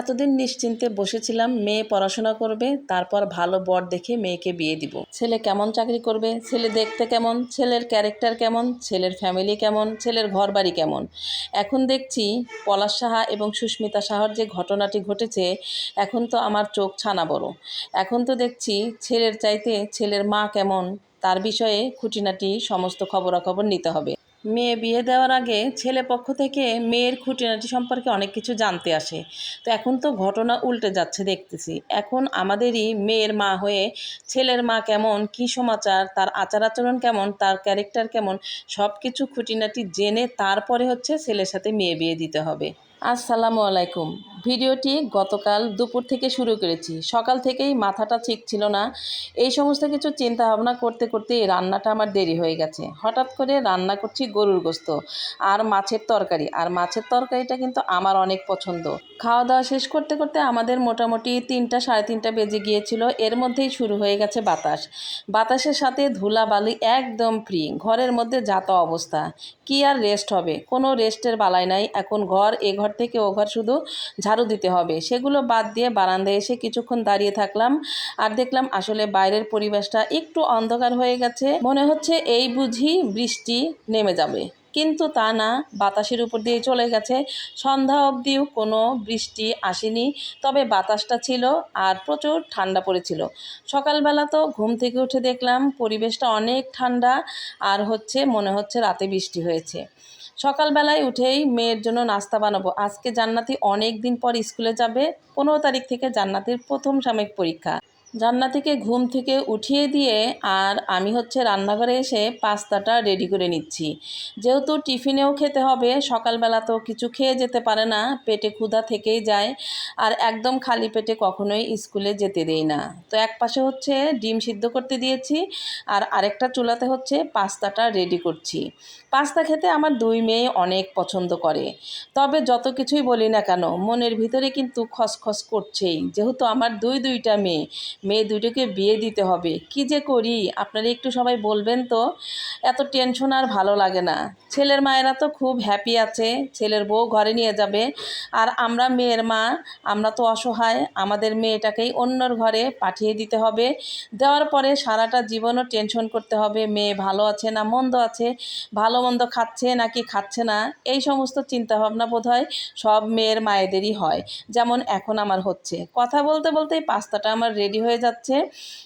এতদিন নিশ্চিন্তে বসেছিলাম, মেয়ে পড়াশোনা করবে, তারপর ভালো বর দেখে মেয়েকে বিয়ে দিব। ছেলে কেমন চাকরি করবে? ছেলে দেখতে কেমন? ছেলের ক্যারেক্টার কেমন? ছেলের ফ্যামিলি কেমন? ছেলের ঘর বাড়ি কেমন? এখন দেখছি পলাশ সাহা এবং সুস্মিতা সাহার যে ঘটনাটি ঘটেছে, এখন তো আমার চোখ ছানা বড়। এখন তো দেখছি ছেলের চাইতে ছেলের মা কেমন, তার বিষয়ে খুঁটিনাটি সমস্ত খবরাখবর নিতে হবে। মেয়ে বিয়ে দেওয়ার আগে ছেলে পক্ষ থেকে মেয়ের খুঁটিনাটি সম্পর্কে অনেক কিছু জানতে আসে। তো এখন তো ঘটনা উল্টে যাচ্ছে দেখতেছি। এখন আমাদেরই মেয়ের মা হয়ে ছেলের মা কেমন, কি সমাচার, তার আচার আচরণ কেমন, তার ক্যারেক্টার কেমন সব কিছু খুঁটিনাটি জেনে তারপরে হচ্ছে ছেলের সাথে মেয়ে বিয়ে দিতে হবে। আসসালামু আলাইকুম। ভিডিওটি গতকাল দুপুর থেকে শুরু করেছি। সকাল থেকেই মাথাটা ঠিক ছিল না। এই সমস্ত কিছু চিন্তা ভাবনা করতে করতে রান্নাটা আমার দেরি হয়ে গেছে। হঠাৎ করে রান্না করছি গরুর গোস্ত আর মাছের তরকারি। আর মাছের তরকারিটা কিন্তু আমার অনেক পছন্দ। খাওয়া দাওয়া শেষ করতে করতে আমাদের মোটামুটি তিনটা, সাড়ে তিনটা বেজে গিয়েছিল। এর মধ্যেই শুরু হয়ে গেছে বাতাস। বাতাসের সাথে ধুলা বালি একদম ফ্রি ঘরের মধ্যে যাতা অবস্থা। কি আর রেস্ট হবে? কোনো রেস্টের বালাই নাই। এখন ঘর, এ ঘর থেকে ওভার শুধু ঝাড়ু দিতে হবে। সেগুলো বাদ দিয়ে বারান্দায় এসে কিছুক্ষণ দাঁড়িয়ে থাকলাম আর দেখলাম আসলে বাইরের পরিবেশটা একটু অন্ধকার হয়ে গেছে। মনে হচ্ছে এই বুঝি বৃষ্টি নেমে যাবে। কিন্তু তা না, বাতাসের উপর দিয়ে চলে গেছে। সন্ধ্যা অবধিও কোনো বৃষ্টি আসেনি, তবে বাতাসটা ছিল আর প্রচুর ঠান্ডা পড়েছিল। সকালবেলা তো ঘুম থেকে উঠে দেখলাম পরিবেশটা অনেক ঠান্ডা আর হচ্ছে মনে হচ্ছে রাতে বৃষ্টি হয়েছে। সকালবেলায় উঠেই মেয়ের জন্য নাস্তা বানাবো। আজকে জান্নাতি অনেক দিন পর স্কুলে যাবে। পনেরো তারিখ থেকে জান্নাতির প্রথম সাময়িক পরীক্ষা। জান্নাতিকে ঘুম থেকে উঠিয়ে দিয়ে আর আমি হচ্ছে রান্নাঘরে এসে পাস্তাটা রেডি করে নিচ্ছি। যেহেতু টিফিনেও খেতে হবে, সকালবেলা তো কিছু খেয়ে যেতে পারে না, পেটে ক্ষুধা থেকেই যায়। আর একদম খালি পেটে কখনোই স্কুলে যেতে দেই না। তো এক পাশে হচ্ছে ডিম সিদ্ধ করতে দিয়েছি, আর আরেকটা চুলাতে হচ্ছে পাস্তাটা রেডি করছি। পাস্তা খেতে আমার দুই মেয়ে অনেক পছন্দ করে। তবে যত কিছুই বলি না কেন, মনের ভিতরে কিন্তু খসখস করছেই। যেহেতু আমার দুই দুইটা মেয়ে মেয়ে দুটোকে বিয়ে দিতে হবে। কি যে করি, আপনারা একটু সবাই বলবেন তো? এত টেনশন আর ভালো লাগে না। ছেলের মায়েরা তো খুব হ্যাপি আছে, ছেলের বউ ঘরে নিয়ে যাবে। আর আমরা মেয়ের মা, আমরা তো অসহায়, আমাদের মেয়েটাকেই অন্যর ঘরে পাঠিয়ে দিতে হবে। দেওয়ার পরে সারাটা জীবনও টেনশন করতে হবে, মেয়ে ভালো আছে না মন্দ আছে, ভালো মন্দ খাচ্ছে নাকি খাচ্ছে না, এই সমস্ত চিন্তাভাবনা বোধ হয় সব মেয়ের মায়েদেরই হয়। যেমন এখন আমার হচ্ছে। কথা বলতে বলতেই পাস্তাটা আমার রেডি হয়ে যাচ্ছে।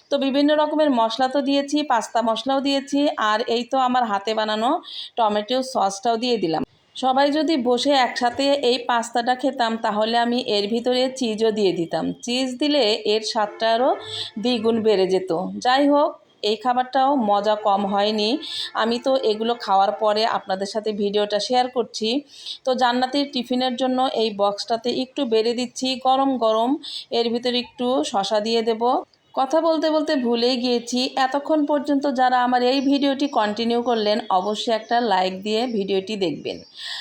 তো বিভিন্ন রকমের মশলা তো দিয়েছি, পাস্তা মশলাও দিয়েছি, আর এই তো আমার হাতে বানানো টমেটো সসটাও দিয়ে দিলাম। সবাই যদি বসে একসাথে এই পাস্তাটা খেতাম, তাহলে আমি এর ভিতরে চিজও দিয়ে দিতাম। চিজ দিলে এর স্বাদটা আরও দ্বিগুণ বেড়ে যেত। যাই হোক এই খাবারটাও মজা কম হয়নি। আমি তো এগুলো খাওয়ার পরে আপনাদের সাথে ভিডিওটা শেয়ার করছি। তো জান্নাতির টিফিনের জন্য এই বক্সটাতে একটু বেড়ে দিচ্ছি, গরম গরম। এর ভিতরে একটু শশা দিয়ে দেব। কথা বলতে বলতে ভুলেই গিয়েছি। এতক্ষণ পর্যন্ত যারা আমার এই ভিডিওটি কন্টিনিউ করলেন, অবশ্যই একটা লাইক দিয়ে ভিডিওটি দেখবেন।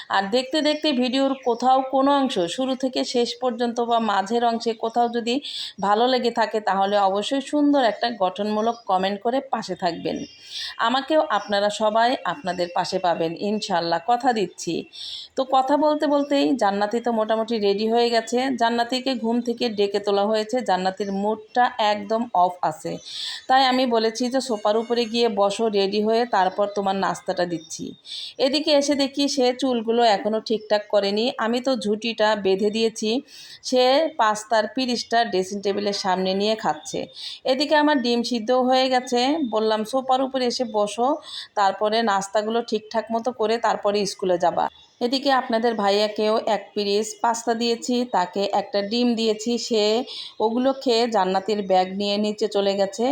আর দেখতে দেখতে ভিডিওর কোথাও কোনো অংশ, শুরু থেকে শেষ পর্যন্ত বা মাঝের অংশে কোথাও যদি ভালো লেগে থাকে, তাহলে অবশ্যই সুন্দর একটা গঠনমূলক কমেন্ট করে পাশে থাকবেন। আমাকেও আপনারা সবাই আপনাদের পাশে পাবেন। ইনশাল্লাহ কথা দিচ্ছি। তো কথা বলতে বলতেই জান্নাতি তো মোটামুটি রেডি হয়ে গেছে। জান্নাতিকে ঘুম থেকে ডেকে তোলা হয়েছে। জান্নাতির মুডটা একদম অফ আছে। তাই আমি বলেছি যে, সোফার উপরে গিয়ে বসো, রেডি হয়ে তারপর তোমার নাস্তাটা দিচ্ছি। এদিকে এসে দেখি সে চুলগুলো এখনও ঠিকঠাক করেনি। আমি তো ঝুঁটিটা বেঁধে দিয়েছি। সে পাস্তার পিরিশটা ড্রেসিং টেবিলের সামনে নিয়ে খাচ্ছে। এদিকে আমার ডিম সিদ্ধও হয়ে গেছে। বললাম, সোফার উপরে এসে বসো, তারপরে নাস্তাগুলো ঠিকঠাক মতো করে তারপরে স্কুলে যাবা। এদিকে আপনাদের ভাইয়াকেও এক পিরিস পাস্তা দিয়েছি, তাকে একটা ডিম দিয়েছি, সে ওগুলো খেয়ে জান্নাতির ব্যাগ নিয়ে নিচে চলে গেছে।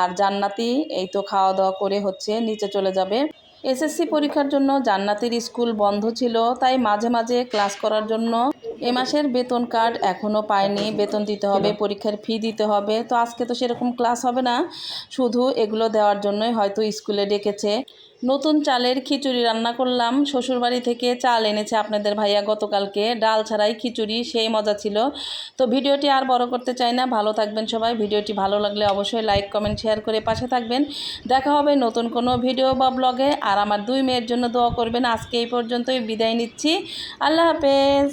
আর জান্নাতি, এই তো খাওয়া দাওয়া করে হচ্ছে নিচে চলে যাবে। এসএসসি পরীক্ষার জন্য জান্নাতির স্কুল বন্ধ ছিল, তাই মাঝে মাঝে ক্লাস করার জন্য এ মাসের বেতন কার্ড এখনও পায়নি বেতন দিতে হবে, পরীক্ষার ফি দিতে হবে। তো আজকে তো সেরকম ক্লাস হবে না। শুধু এগুলো দেওয়ার জন্যই হয়তো স্কুলে ডেকেছে। নতুন চালের খিচুড়ি রান্না করলাম। শ্বশুরবাড়ি থেকে চাল এনেছে আপনাদের ভাইয়া গতকালকে। ডাল ছাড়াই খিচুড়ি, সেই মজা ছিল। তো ভিডিওটি আর বড় করতে চাই না। ভালো থাকবেন সবাই। ভিডিওটি ভালো লাগলে অবশ্যই লাইক কমেন্ট শেয়ার করে পাশে থাকবেন। দেখা হবে নতুন কোনো ভিডিও বা ব্লগে আর আমার দুই মেয়ের জন্য দোয়া করবেন। আজকে এই পর্যন্তই বিদায় নিচ্ছি। আল্লাহ হাফেজ।